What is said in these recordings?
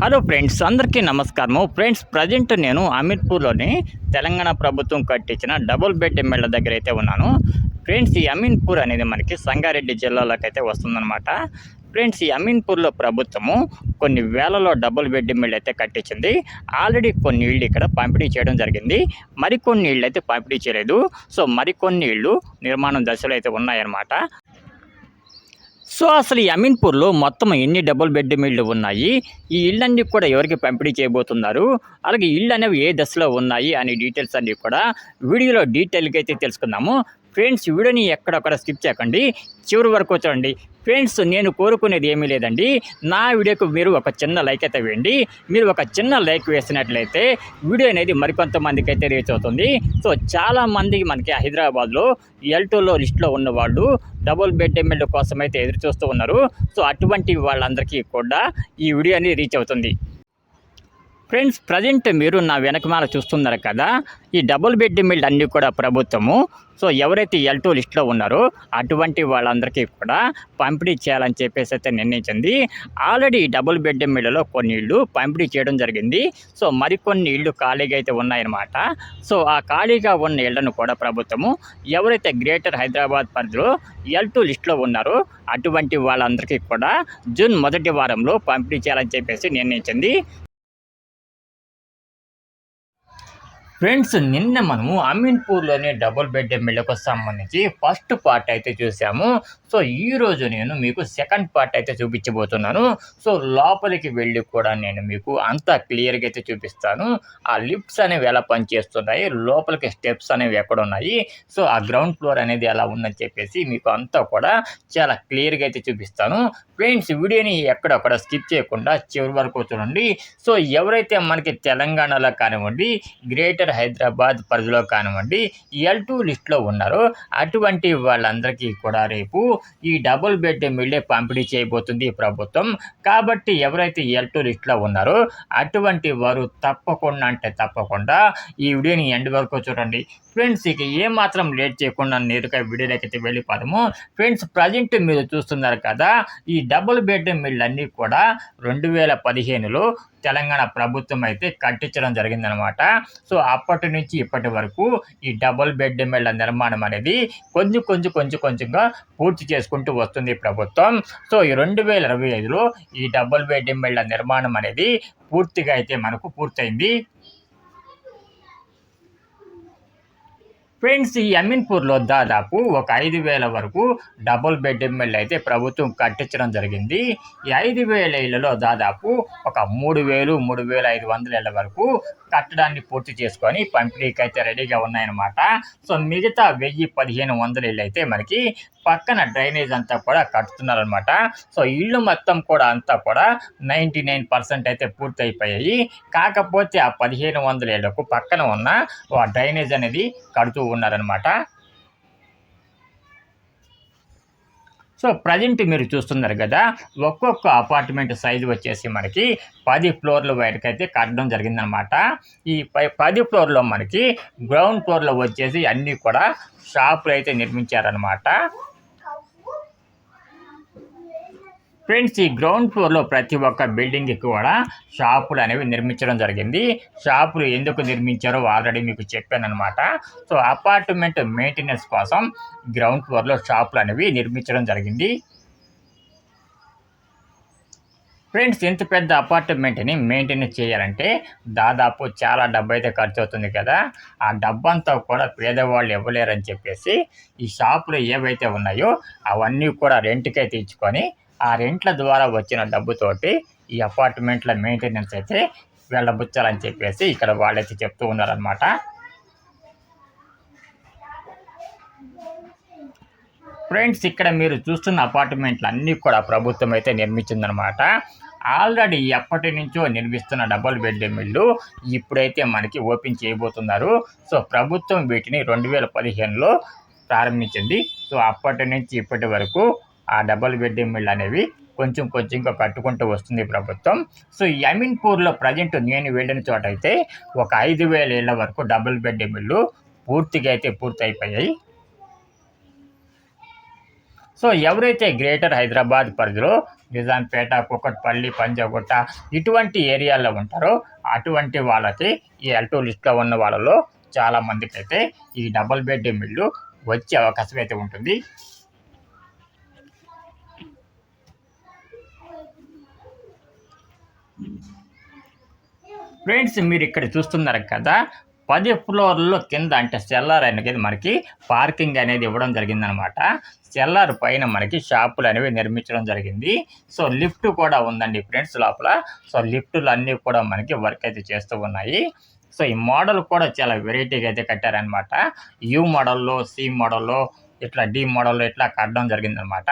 Hello friends అందరికీ నమస్కారము. Friends present నేను అమీర్పూర్లోని తెలంగాణ ప్రభుత్వం కట్టించిన డబుల్ బెడ్ ఎమ్మెల్యే దగ్గర అయితే ఉన్నాను. ఫ్రెండ్స్ ఈ అమీన్పూర్ అనేది మనకి సంగారెడ్డి జిల్లాలోకి అయితే వస్తుందన్నమాట. ఫ్రెండ్స్ ఈ అమీన్పూర్లో ప్రభుత్వము కొన్ని వేలలో డబుల్ బెడ్ ఎమ్మెల్యే అయితే కట్టించింది. ఆల్రెడీ కొన్ని ఇళ్ళు ఇక్కడ పంపిణీ చేయడం జరిగింది. మరికొన్ని ఇళ్ళు అయితే పంపిణీ చేయలేదు. సో మరికొన్ని ఇళ్ళు నిర్మాణం దశలో అయితే ఉన్నాయన్నమాట. సో అసలు ఈ అమీన్పూర్లో మొత్తం ఎన్ని డబుల్ బెడ్ ఇళ్ళు ఉన్నాయి? ఈ ఇళ్ళన్నీ కూడా ఎవరికి పంపిణీ చేయబోతున్నారు? అలాగే ఇళ్ళు అనేవి ఏ దశలో ఉన్నాయి? అనే డీటెయిల్స్ అన్నీ కూడా వీడియోలో డీటెయిల్గా అయితే తెలుసుకుందాము. ఫ్రెండ్స్ వీడియోని ఎక్కడొక్కడ స్కిప్ చేయకండి. చివరి వరకు చూడండి. ఫ్రెండ్స్ నేను కోరుకునేది ఏమీ లేదండి. నా వీడియోకు మీరు ఒక చిన్న లైక్ అయితే వేయండి. మీరు ఒక చిన్న లైక్ వేసినట్లయితే వీడియో అనేది మరికొంతమందికి అయితే రీచ్ అవుతుంది. సో చాలామంది మనకి హైదరాబాద్లో ఎల్ టూలో లిస్ట్లో ఉన్న వాళ్ళు డబుల్ బెడ్ ఎమ్మెల్యే కోసం అయితే ఎదురు చూస్తూ ఉన్నారు. సో అటువంటి వాళ్ళందరికీ కూడా ఈ వీడియో అనేది రీచ్ అవుతుంది. ఫ్రెండ్స్ ప్రజెంట్ మీరు నా వెనకమాల చూస్తున్నారు కదా ఈ డబుల్ బెడ్ మిల్ అన్నీ కూడా ప్రభుత్వము. సో ఎవరైతే ఎల్ టూ లిస్ట్లో ఉన్నారో అటువంటి వాళ్ళందరికీ కూడా పంపిణీ చేయాలని చెప్పేసి అయితే నిర్ణయించింది. ఆల్రెడీ డబుల్ బెడ్ మిల్లలో కొన్ని ఇళ్ళు పంపిణీ చేయడం జరిగింది. సో మరికొన్ని ఇళ్ళు ఖాళీగా అయితే ఉన్నాయన్నమాట. సో ఆ ఖాళీగా ఉన్న ఇళ్ళను కూడా ప్రభుత్వము ఎవరైతే గ్రేటర్ హైదరాబాద్ పరిధిలో ఎల్ టూ లిస్ట్లో ఉన్నారో అటువంటి వాళ్ళందరికీ కూడా జూన్ మొదటి వారంలో పంపిణీ చేయాలని చెప్పేసి నిర్ణయించింది. ఫ్రెండ్స్ నిన్న మనము అమీన్పూర్లోని డబుల్ బెడ్ ఎమ్మెల్యేకు సంబంధించి ఫస్ట్ పార్ట్ అయితే చూసాము. సో ఈ రోజు నేను మీకు సెకండ్ పార్ట్ అయితే చూపించబోతున్నాను. సో లోపలికి వెళ్ళి కూడా నేను మీకు అంతా క్లియర్గా అయితే చూపిస్తాను. ఆ లిఫ్ట్స్ అనేవి ఎలా పనిచేస్తున్నాయి లోపలికి స్టెప్స్ అనేవి ఎక్కడ ఉన్నాయి సో ఆ గ్రౌండ్ ఫ్లోర్ అనేది ఎలా ఉందని చెప్పేసి మీకు అంతా కూడా చాలా క్లియర్గా అయితే చూపిస్తాను. ఫ్రెండ్స్ వీడియోని ఎక్కడొక్కడ స్కిప్ చేయకుండా చివరి వరకు చూడండి. సో ఎవరైతే మనకి తెలంగాణలో కానివ్వండి గ్రేటర్ హైదరాబాద్ పరిధిలో కానివ్వండి ఎల్ టూ లిస్ట్లో ఉన్నారో. అటువంటి వాళ్ళందరికీ కూడా రేపు ఈ డబుల్ బెడ్ మిల్లే పంపిణీ చేయబోతుంది ప్రభుత్వం. కాబట్టి ఎవరైతే ఎల్ టూ లిస్ట్లో ఉన్నారో అటువంటి వారు తప్పకుండా అంటే తప్పకుండా ఈ వీడియోని ఎండ్ వరకు చూడండి. ఫ్రెండ్స్ ఇక ఏమాత్రం లేట్ చేయకుండా నేరుగా వీడియోలోకి వెళ్ళిపోదాము ఫ్రెండ్స్ ప్రజెంట్ మీరు చూస్తున్నారు కదా ఈ డబుల్ బెడ్ మిల్ కూడా రెండు వేల పదిహేనులో తెలంగాణ ప్రభుత్వం అయితే కట్టించడం జరిగిందనమాట సో అప్పటి నుంచి ఇప్పటి వరకు ఈ డబుల్ బెడ్ మెళ్ళ నిర్మాణం అనేది కొంచెం కొంచెం కొంచెం కొంచెంగా పూర్తి చేసుకుంటూ వస్తుంది ప్రభుత్వం. సో ఈ రెండు వేల ఇరవై ఐదులో ఈ డబుల్ బెడ్ మెళ్ళ నిర్మాణం అనేది పూర్తిగా అయితే మనకు పూర్తయింది. ఫ్రెండ్స్ ఈ అమీన్పూర్లో దాదాపు ఒక ఐదు వేల వరకు డబుల్ బెడ్ ఎమ్మెల్యే అయితే ప్రభుత్వం కట్టించడం జరిగింది. ఈ ఐదు వేల ఇళ్ళలో దాదాపు ఒక మూడు వేలు మూడు వేల ఐదు వందల ఇళ్ళ వరకు కట్టడాన్ని పూర్తి చేసుకొని పంపిణీకి అయితే రెడీగా ఉన్నాయన్నమాట. సో మిగతా వెయ్యి పదిహేను వందల ఇళ్ళు అయితే మనకి పక్కన డ్రైనేజ్ అంతా కూడా కడుతున్నారనమాట సో ఇళ్ళు మొత్తం కూడా అంతా కూడా నైంటీ నైన్ పర్సెంట్ అయితే పూర్తి అయిపోయాయి. కాకపోతే ఆ పదిహేను వందల ఇళ్ళకు పక్కన ఉన్న డ్రైనేజ్ అనేది కడుతూ ఉన్నారనమాట సో ప్రజెంట్ మీరు చూస్తున్నారు కదా ఒక్కొక్క అపార్ట్మెంట్ సైజు వచ్చేసి మనకి పది ఫ్లోర్ల వరకు అయితే కట్టడం జరిగిందనమాట ఈ పై పది ఫ్లోర్లో మనకి గ్రౌండ్ ఫ్లోర్లో వచ్చేసి అన్నీ కూడా షాపులు అయితే నిర్మించారనమాట ఫ్రెండ్స్ ఈ గ్రౌండ్ ఫ్లోర్లో ప్రతి ఒక్క బిల్డింగ్కి కూడా షాపులు అనేవి నిర్మించడం జరిగింది. షాపులు ఎందుకు నిర్మించారో ఆల్రెడీ మీకు చెప్పాను అనమాట సో అపార్ట్మెంట్ మెయింటెనెన్స్ కోసం గ్రౌండ్ ఫ్లోర్లో షాపులు అనేవి నిర్మించడం జరిగింది. ఫ్రెండ్స్ ఇంత పెద్ద అపార్ట్మెంట్ని మెయింటెనెన్స్ చేయాలంటే దాదాపు చాలా డబ్బు అయితే ఖర్చు అవుతుంది కదా. ఆ డబ్బంతా కూడా పేదవాళ్ళు ఇవ్వలేరని చెప్పేసి ఈ షాపులు ఏవైతే ఉన్నాయో అవన్నీ కూడా రెంట్కి అయితే ఇచ్చుకొని ఆ రెంట్ల ద్వారా వచ్చిన డబ్బుతోటి ఈ అపార్ట్మెంట్ల మెయింటెనెన్స్ అయితే వెళ్ళబుచ్చాలని చెప్పేసి ఇక్కడ వాళ్ళైతే చెప్తూ ఉన్నారనమాట ఫ్రెండ్స్ ఇక్కడ మీరు చూస్తున్న అపార్ట్మెంట్లు అన్నీ కూడా ప్రభుత్వం అయితే నిర్మించిందనమాట ఆల్రెడీ ఎప్పటి నుంచో నిర్మిస్తున్న డబుల్ బెడ్ మిల్లు ఇప్పుడైతే మనకి ఓపెన్ చేయబోతున్నారు. సో ప్రభుత్వం వీటిని రెండు వేల పదిహేనులో ప్రారంభించింది. సో అప్పటి నుంచి ఇప్పటి వరకు ఆ డబల్ బెడ్రూమ్ ఇళ్ళు అనేవి కొంచెం కొంచెంగా కట్టుకుంటూ వస్తుంది ప్రభుత్వం. సో యమీన్పూర్లో ప్రజెంట్ నేను వెళ్ళిన చోట అయితే ఒక ఐదు వేల ఏళ్ళ వరకు డబుల్ బెడ్ మిల్లు పూర్తిగా అయితే పూర్తయిపోయాయి. సో ఎవరైతే గ్రేటర్ హైదరాబాద్ పరిధిలో నిజాంపేట కుకట్పల్లి పంజాగుట్ట ఇటువంటి ఏరియాల్లో ఉంటారో అటువంటి వాళ్ళకి ఈ ఎల్టూ లిస్ట్లో ఉన్న వాళ్ళలో చాలామందికి అయితే ఈ డబుల్ బెడ్ ఇల్లు వచ్చే అవకాశం అయితే ఉంటుంది. ఫ్రెండ్స్ మీరు ఇక్కడ చూస్తున్నారు కదా పది ఫ్లోర్లో కింద అంటే సెల్లార్ అనేది మనకి పార్కింగ్ అనేది ఇవ్వడం జరిగిందనమాట. సెల్లార్ పైన మనకి షాపులు అనేవి నిర్మించడం జరిగింది. సో లిఫ్ట్ కూడా ఉందండి ఫ్రెండ్స్ లోపల. సో లిఫ్టులు అన్నీ కూడా మనకి వర్క్ అయితే చేస్తూ ఉన్నాయి. సో ఈ మోడల్ కూడా చాలా వెరైటీగా అయితే కట్టారనమాట. యూ మోడల్లో సి మోడల్లో ఇట్లా డి మోడల్లో ఇట్లా కట్టడం జరిగిందనమాట.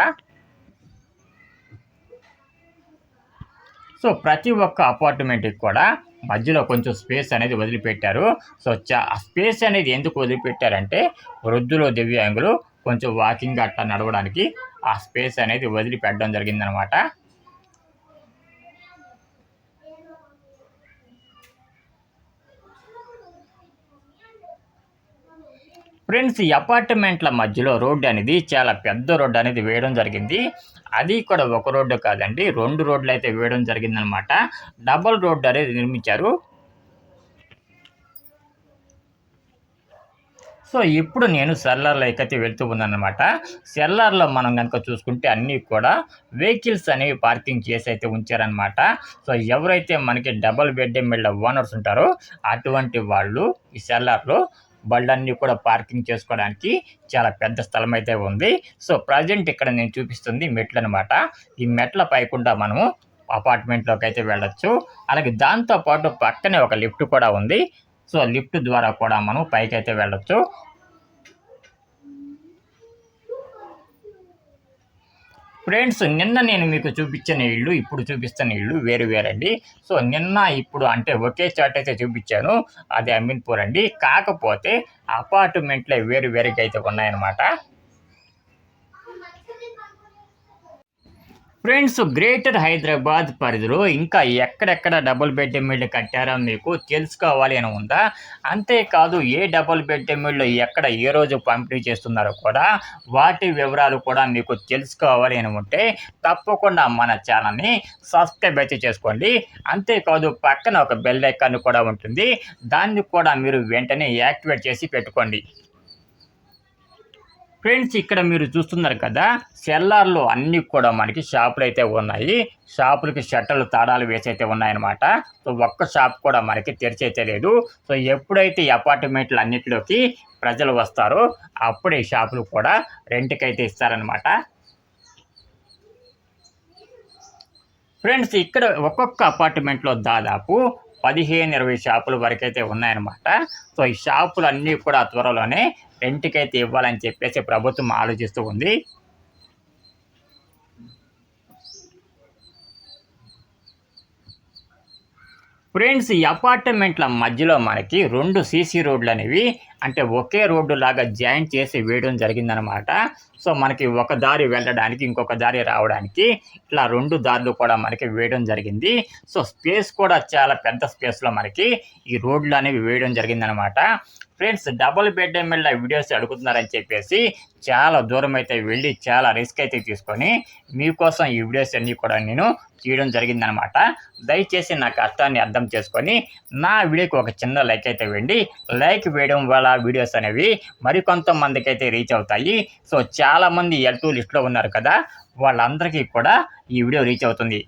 సో ప్రతి ఒక్క అపార్ట్మెంట్కి కూడా మధ్యలో కొంచెం స్పేస్ అనేది వదిలిపెట్టారు. సో చా స్పేస్ అనేది ఎందుకు వదిలిపెట్టారంటే వృద్ధులు దివ్యాంగులు కొంచెం వాకింగ్ అట్లా నడవడానికి ఆ స్పేస్ అనేది వదిలిపెట్టడం జరిగిందనమాట. ఫ్రెండ్స్ ఈ అపార్ట్మెంట్ల మధ్యలో రోడ్డు అనేది చాలా పెద్ద రోడ్డు అనేది వేయడం జరిగింది. అది కూడా ఒక రోడ్డు కాదండి రెండు రోడ్లు అయితే వేయడం జరిగిందనమాట. డబల్ రోడ్డు అనేది నిర్మించారు. సో ఇప్పుడు నేను సెల్లార్లో ఎక్కైతే వెళ్తూ ఉన్నానమాట సెల్లార్లో మనం కనుక చూసుకుంటే అన్నీ కూడా వెహికల్స్ అనేవి పార్కింగ్ చేసి అయితే ఉంచారనమాట. సో ఎవరైతే మనకి డబల్ బెడ్ మిళ్ళ ఓనర్స్ ఉంటారో అటువంటి వాళ్ళు ఈ సెల్లార్లో బళ్ళన్నీ కూడా పార్కింగ్ చేసుకోవడానికి చాలా పెద్ద స్థలం అయితే ఉంది. సో ప్రజెంట్ ఇక్కడ నేను చూపిస్తుంది మెట్లు అనమాట ఈ మెట్ల పైకుండా మనము అపార్ట్మెంట్లోకి అయితే వెళ్ళొచ్చు. అలాగే దాంతోపాటు పక్కనే ఒక లిఫ్ట్ కూడా ఉంది. సో లిఫ్ట్ ద్వారా కూడా మనం పైకి అయితే వెళ్ళొచ్చు. ఫ్రెండ్స్ నిన్న నేను మీకు చూపించిన ఇల్లు ఇప్పుడు చూపిస్తున్న ఇల్లు వేరు వేరండి. సో నిన్న ఇప్పుడు అంటే ఒకే చాట్ అయితే చూపించాను. అది అమీన్పూర్ అండి. కాకపోతే అపార్ట్మెంట్లే వేరు వేరుగా అయితే ఉన్నాయన్నమాట. ఫ్రెండ్స్ గ్రేటర్ హైదరాబాద్ పరిధిలో ఇంకా ఎక్కడెక్కడ డబుల్ బెడ్ ఎమ్మెల్యే కట్టారో మీకు తెలుసుకోవాలి అని ఉందా? అంతేకాదు ఏ డబుల్ బెడ్ ఎమ్మెల్యే ఎక్కడ ఏ రోజు పంపిణీ చేస్తున్నారో కూడా వాటి వివరాలు కూడా మీకు తెలుసుకోవాలి అని ఉంటే తప్పకుండా మన ఛానల్ని సబ్స్క్రైబ్ అయితే చేసుకోండి. అంతేకాదు పక్కన ఒక బెల్ ఐకాన్ కూడా ఉంటుంది. దాన్ని కూడా మీరు వెంటనే యాక్టివేట్ చేసి పెట్టుకోండి. ఫ్రెండ్స్ ఇక్కడ మీరు చూస్తున్నారు కదా సెల్లార్లో అన్నీ కూడా మనకి షాపులు అయితే ఉన్నాయి. షాపులకి షట్టర్లు తాడాలు వేసి అయితే ఉన్నాయన్నమాట. సో ఒక్క షాప్ కూడా మనకి తెరిచైతే లేదు. సో ఎప్పుడైతే ఈ అపార్ట్మెంట్లు అన్నిటిలోకి ప్రజలు వస్తారో అప్పుడు ఈ షాపులు కూడా రెంట్కి అయితే ఇస్తారనమాట ఫ్రెండ్స్ ఇక్కడ ఒక్కొక్క అపార్ట్మెంట్లో దాదాపు పదిహేను ఇరవై షాపుల వరకు అయితే ఉన్నాయన్నమాట. సో ఈ షాపులు అన్నీ కూడా త్వరలోనే రెంట్కైతే ఇవ్వాలని చెప్పేసి ప్రభుత్వం ఆలోచిస్తూ ఉంది. ఫ్రెండ్స్ ఈ అపార్ట్మెంట్ల మధ్యలో మనకి రెండు సీసీ రోడ్లు అనేవి అంటే ఒకే రోడ్డు లాగా జాయింట్ చేసి వేయడం జరిగిందనమాట సో మనకి ఒక దారి వెళ్ళడానికి ఇంకొక దారి రావడానికి ఇట్లా రెండు దారులు కూడా మనకి వేయడం జరిగింది. సో స్పేస్ కూడా చాలా పెద్ద స్పేస్లో మనకి ఈ రోడ్లు అనేవి వేయడం జరిగిందనమాట friends double bed MLA videos అడుగుతున్నారని చెప్పేసి చాలా దూరం అయితే వెళ్ళి చాలా రిస్క్ అయితే తీసుకొని మీకోసం ఈ వీడియోస్ అన్నీ కూడా నేను చేయడం జరిగిందనమాట దయచేసి నా కష్టాన్ని అర్థం చేసుకొని నా వీడియోకి ఒక చిన్న లైక్ అయితే వెండి లైక్ వేయడం వల్ల వీడియోస్ అనేవి మరికొంతమందికి అయితే రీచ్ అవుతాయి. సో చాలామంది ఎల్ టూ లిస్ట్లో ఉన్నారు కదా వాళ్ళందరికీ కూడా ఈ వీడియో రీచ్ అవుతుంది.